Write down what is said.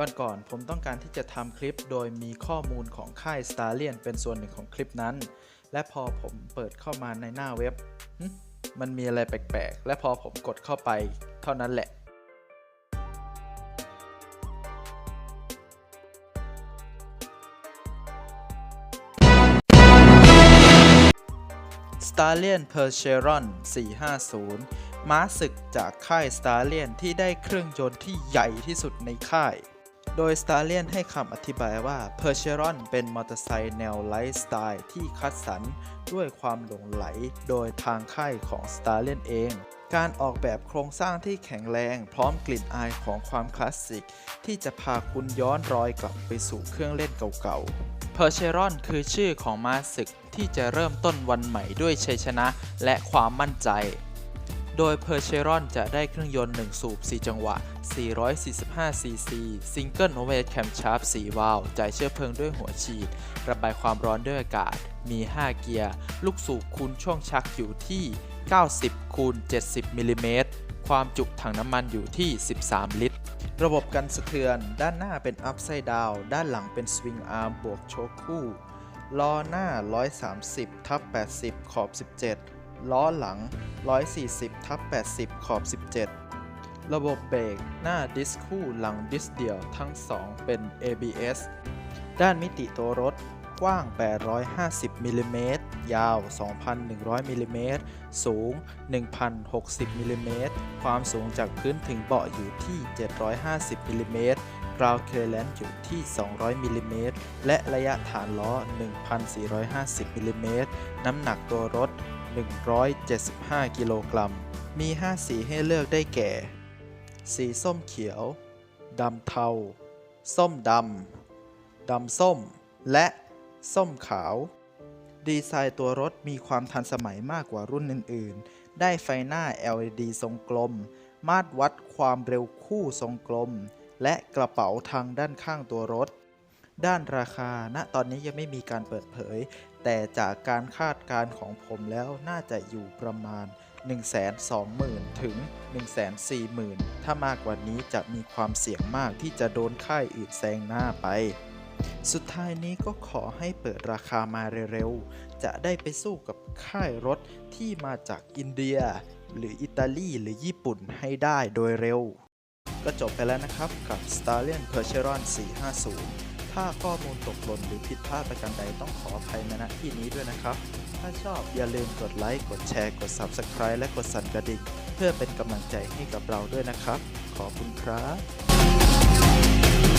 วันก่อนผมต้องการที่จะทำคลิปโดยมีข้อมูลของค่าย s t a r l i o n เป็นส่วนหนึ่งของคลิปนั้น และพอผมเปิดเข้ามาในหน้าเว็บ มันมีอะไรแปลกๆ และพอผมกดเข้าไปเท่านั้นแหละ s t a r l i o n p e r c h e r o n 450 ม้าศึกจากค่าย s t a r l i o n ที่ได้เครื่องยนต์ที่ใหญ่ที่สุดในค่าย โดย s t a r l i o n ให้คำอธิบายว่า p e r c h e r o n เป็นมอเตอร์ไซค์แนวไลฟ์สไตล์ที่คัดสรรด้วยความหลงไหลโดยทางค่ายของ s t a r l i o n เอง การออกแบบโครงสร้างที่แข็งแรงพร้อมกลิ่นอายของความคลาสสิก ที่จะพาคุณย้อนรอยกลับไปสู่เครื่องเล่นเก่าๆเพอร์เชรอนคือชื่อของมาศึกที่จะเริ่มต้นวันใหม่ด้วยชัยชนะและความมั่นใจ โดยเพอร์เชรอนจะได้เครื่องยนต์ 1 สูบ 4 จังหวะ 445ซีซีซิงเกิลโอเวอร์แคมชาร์ป4วาล์วจ่ายเชื้อเพลิงด้วยหัวฉีด ระบายความร้อนด้วยอากาศ มี 5 เกียร์ ลูกสูบคูณช่วงชักอยู่ที่ 90คูณ70มิลลิเมตรความจุถังน้ำมันอยู่ที่ 13 ลิตร ระบบกันสะเทือน ด้านหน้าเป็น Upside Down ด้านหลังเป็น Swing Arm บวกโชคคู่ ล้อหน้า 130ทับ80 ขอบ 17 ล้อหลัง 140ทับ80 ขอบ 17 ระบบเบรกหน้าดิสคู่หลังดิสเดียวทั้ง 2 เป็น ABS ด้านมิติตัวรถกว้าง 850มิลลิเมตรยาว 2,100มิลลิเมตรสูง 1,060มิลลิเมตรความสูงจากพื้นถึงเบาะอยู่ที่ 750มิลลิเมตรกราวเคเลนอยู่ที่ 200มิลลิเมตรและระยะฐานล้อ 1,450มิลลิเมตรน้ำหนักตัวรถ 175 กิโลกรัม มี 5 สีให้เลือกได้แก่ สีส้มเขียว ดำเทา ส้มดำ ดำส้ม และส้มขาว ดีไซน์ตัวรถมีความทันสมัยมากกว่ารุ่นอื่น ๆ ได้ไฟหน้า LED ทรงกลม มาตรวัดความเร็วคู่ทรงกลม และกระเป๋าทางด้านข้างตัวรถด้านราคา ณ ตอนนี้ยังไม่มีการเปิดเผย แต่จากการคาดการณ์ของผมแล้วน่าจะอยู่ประมาณ 120,000 ถึง 140,000 ถ้ามากกว่านี้จะมีความเสี่ยงมากที่จะโดนค่ายอื่นแซงหน้าไป สุดท้ายนี้ก็ขอให้เปิดราคามาเร็วๆ จะได้ไปสู้กับค่ายรถที่มาจากอินเดีย หรืออิตาลีหรือญี่ปุ่นให้ได้โดยเร็ว ก็จบไปแล้วนะครับกับ s t a r l i o n p e r c h e r o n 450 ถ้าข้อมูลตกหล่นหรือผิดพลาดประการใดต้องขออภัยมาณที่นี้ด้วยนะครับ ถ้าชอบอย่าลืมกดไลค์ กดแชร์ กด Subscribe และกดสั่นกระดิ่งเพื่อเป็นกำลังใจให้กับเราด้วยนะครับ ขอบคุณครับ